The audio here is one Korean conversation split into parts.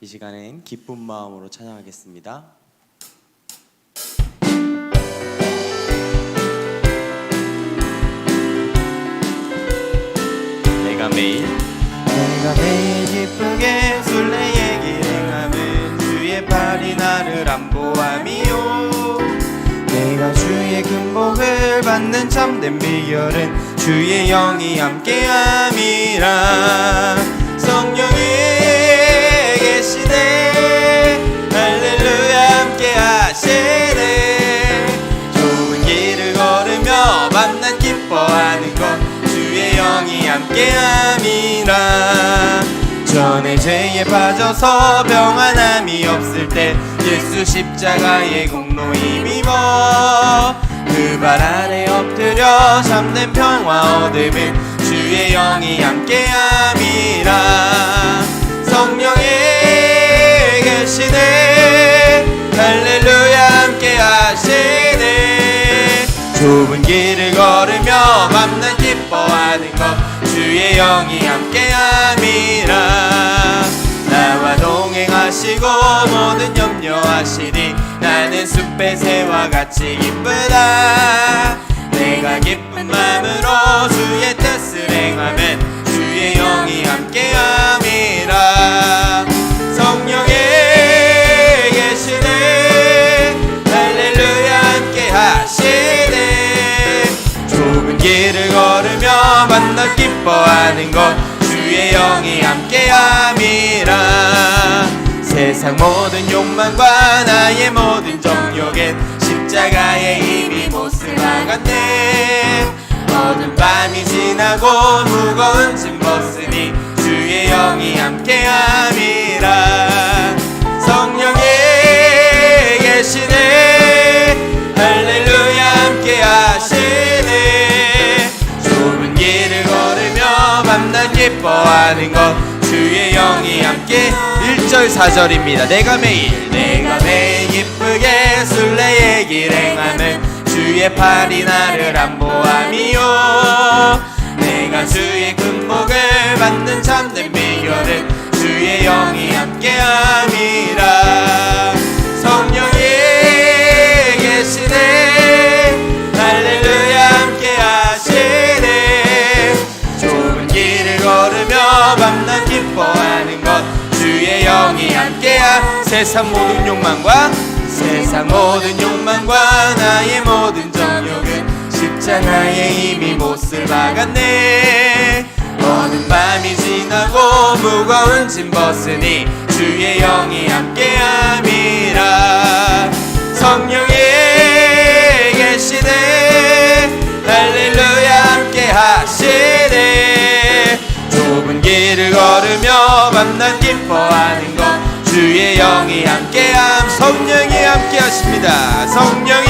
이 시간엔 기쁜 마음으로 찬양하겠습니다. 내가 매일 내가 매일 기쁘게 술래의 길행함은 주의 팔이 나를 안보함이요 내가 주의 금복을 받는 참된 비결은 주의 영이 함께함이라 성령이 함께함이라. 전에 죄에 빠져서 평안함이 없을 때 예수 십자가의 공로 힘입어 그발 아래 엎드려 참된 평화 얻음은 주의 영이 함께함이라. 성령이 계시네. 할렐루야 함께하시네. 좁은 길을 걸으며 맘난 기뻐하는 것 주의 영이 함께함이라. 나와 동행하시고 모든 염려하시니 나는 숲의 새와 같이 기쁘다. 내가 기쁜 마음으로 주의 뜻을 행하면 주의 영이 함께함 만나 기뻐하는 것. 주의 영이 함께함이라. 세상 모든 욕망과 나의 모든 정욕엔 십자가의 힘이 못을 막았네 어두운 밤이 지나고 무거운 짐 벗으니 주의 영이 함께함이 기뻐하는 것. 주의 영이 함께 1절 4절입니다. 내가 매일 내가 매일 기쁘게 술래의 길 행하는 주의 팔이 나를 안보함이요. 내가 주의 금복을 받는 참된 비결은 주의 영이 함께함이라 세상 모든 욕망과 세상 모든 욕망과 나의 모든 정욕은 십자가의 힘이 못을 박았네. 어느 밤이 지나고 무거운 짐 벗으니 주의 영이 함께함이라. 성령이 계시네. 할렐루야 함께하시네. 좁은 길을 걸으며 만난 기뻐하는 것 주의 영이 함께함 성령이 함께하십니다. 성령이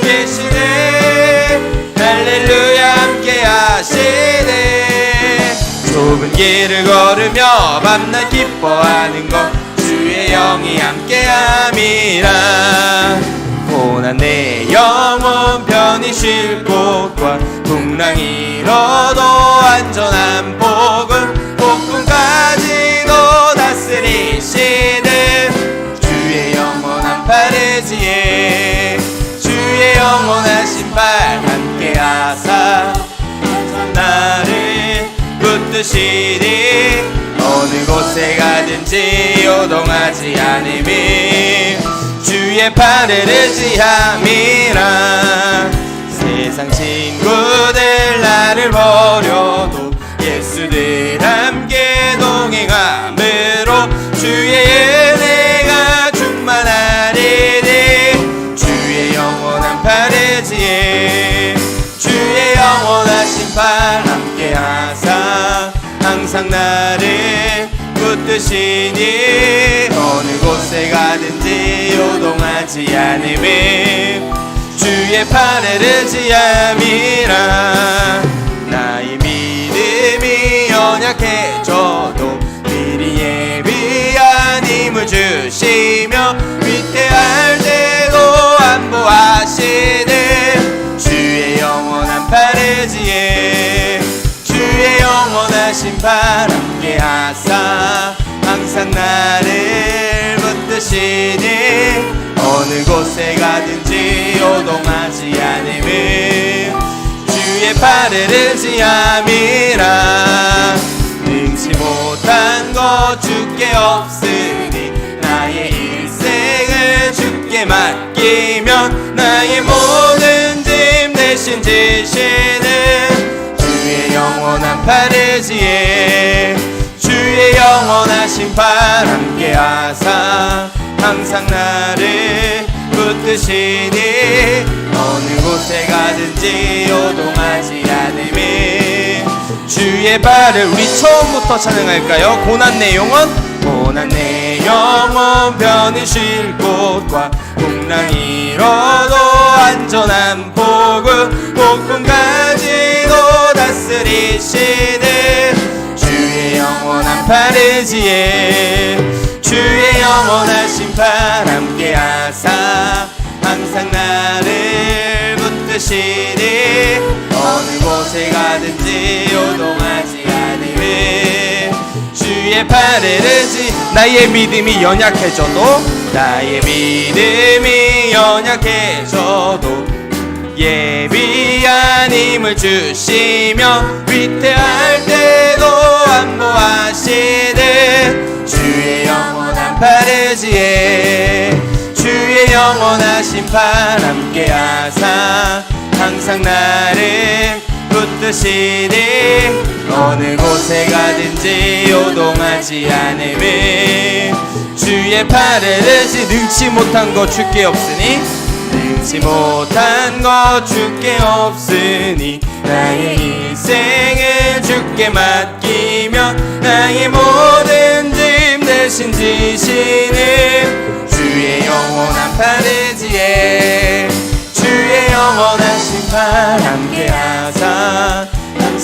계시네. 할렐루야 함께하시네. 좁은 길을 걸으며 만난 기뻐하는 것 주의 영이 함께함이라. 고난 내 영혼 편히 쉴 곳과 풍랑이 잃어도 안전한 복음 다스리시는 주의 영원한 파르지에 주의 영원한 신발 함께 하사 나를 붙드시니 어느 곳에 가든지 요동하지 않음이 주의 팔을 의지함이라. 세상 친구들 나를 버려도 예수들 함께 동행함으로 주의 은혜가 충만하리니 주의 영원한 팔의지에 주의 영원한 신발 함께 하사 항상 나를 붙드시니 어느 곳에 가든지 요동하지 않음이 주의 팔을 의지함이라 주시며 위태할 때도 안보하시는 주의 영원한 팔의지에 주의 영원한 신발 함께 하사 붙드시니 어느 곳에 가든지 요동하지 않음은 주의 팔을 의지함이라. 능치 못한 것 주께 없으니 맡기면 나의 모든 짐 대신 지시는 주의 영원한 팔을지에 주의 영원하신 팔 함께 하사 항상 나를 붙드시니 어느 곳에 가든지 요동하지 않음이 주의 발을 우리 처음부터 찬양할까요? 고난 내 영혼 고난 내 영혼 쉴 곳과 풍랑 이뤄도 안전한 복음 복음까지도 다스리시는 주의 영원한 팔의지에 주의 영원하신 팔 함께 하사 항상 나를 붙드시니. 어느 곳에 가든지 않음에 팔을 의지 나의 믿음이 연약해져도 나의 믿음이 연약해져도 예비한 힘을 주시며 위태할 때도 안보하시는 주의 영원한 팔의지에 주의 영원하신 팔 함께 하사 항상 나를 붙드시니 어느 곳에 가든지 요동하지 않음에 주의 팔을 의지 능치 못한 것 주께 없으니 능치 못한 것 주께 없으니 나의 인생을 주께 맡기며 나의 모든 짐 대신 지시는 주의 영원한 팔 의지에 주의 영원하신 팔 함께 하사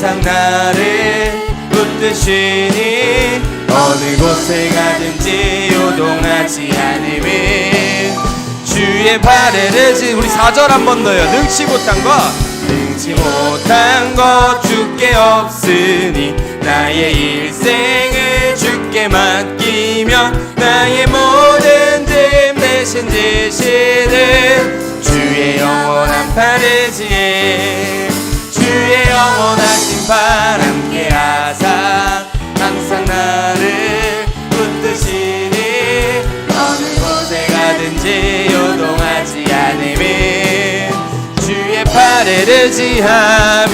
항상 나를 붙드시니 어느 곳에 가든지 요동하지 않음이. 주의 팔을 의지 우리 4절 한번 더요. 능치 못한 것. 능치 못한 것 주께 없으니 나의 일생을 주께 맡기며 나의 모든 짐 대신 지시는 주의 영원한 팔의지에 팔을 의지함이라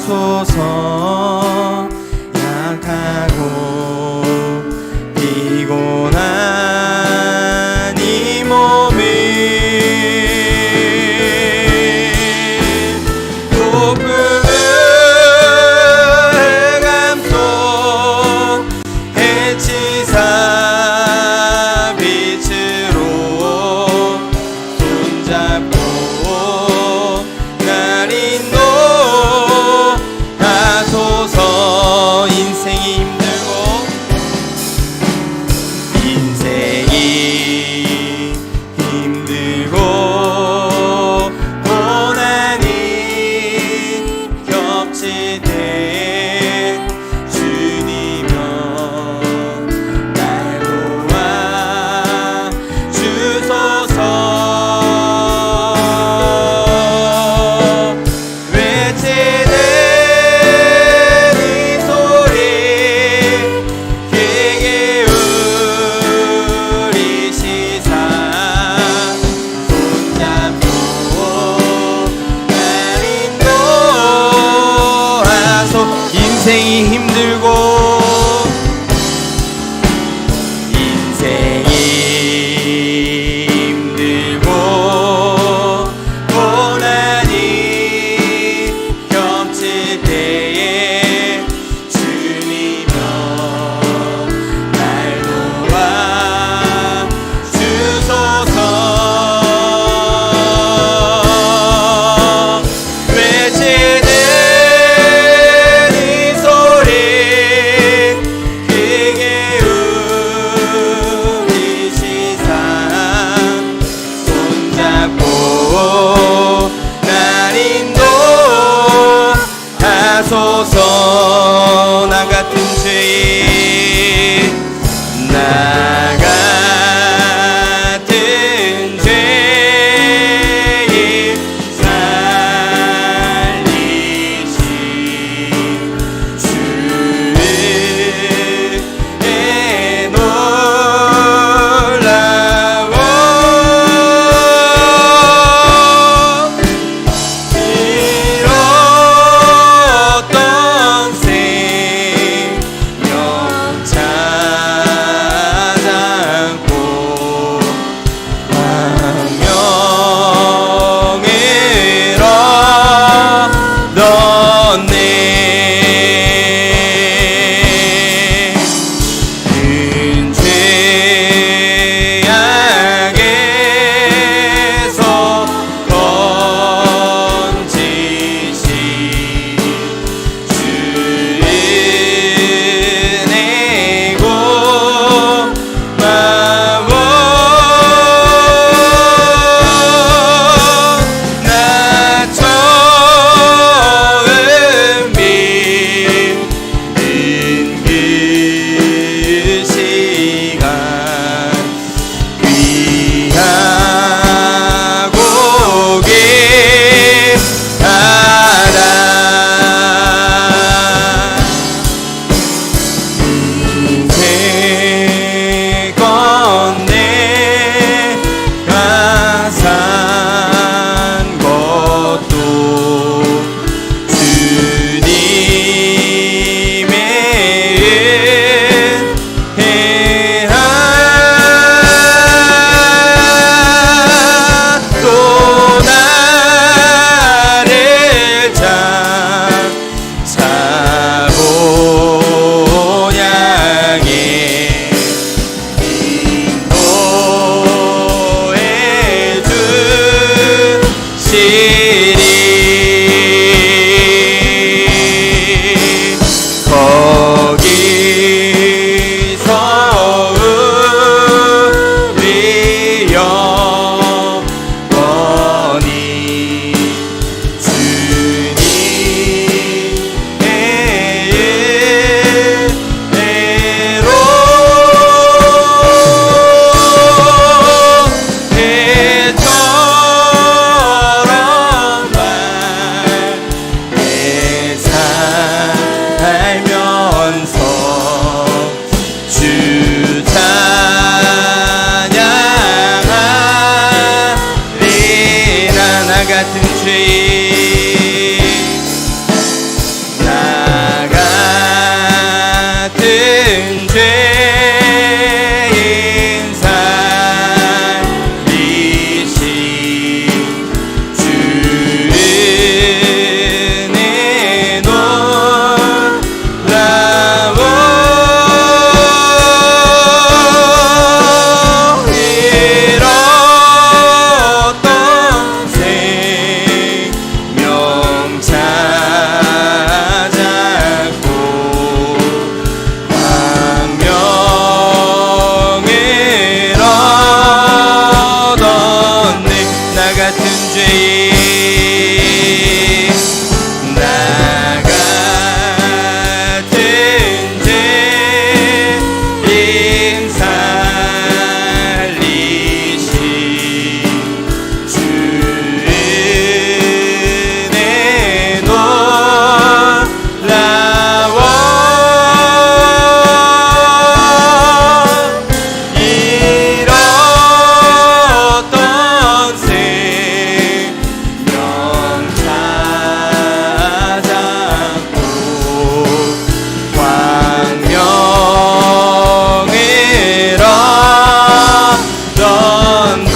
하소서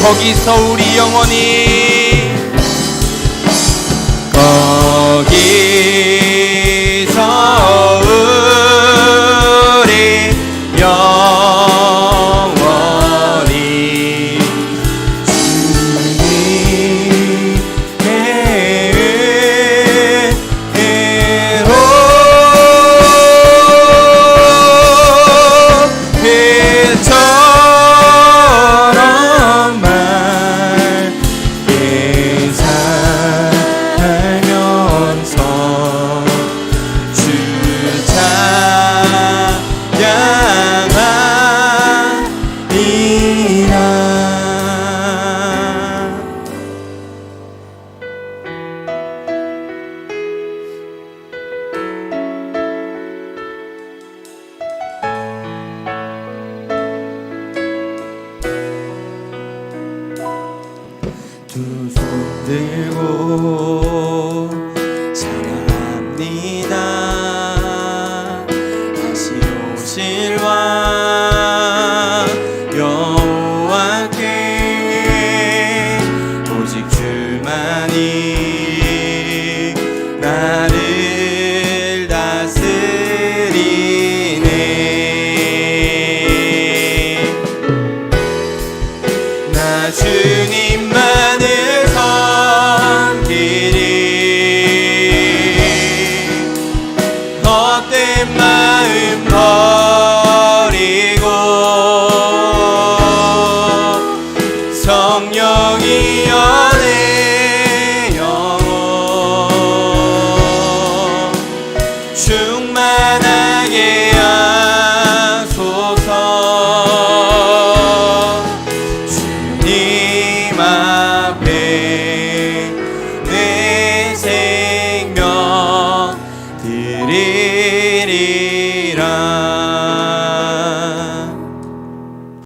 거기서 우리 영원히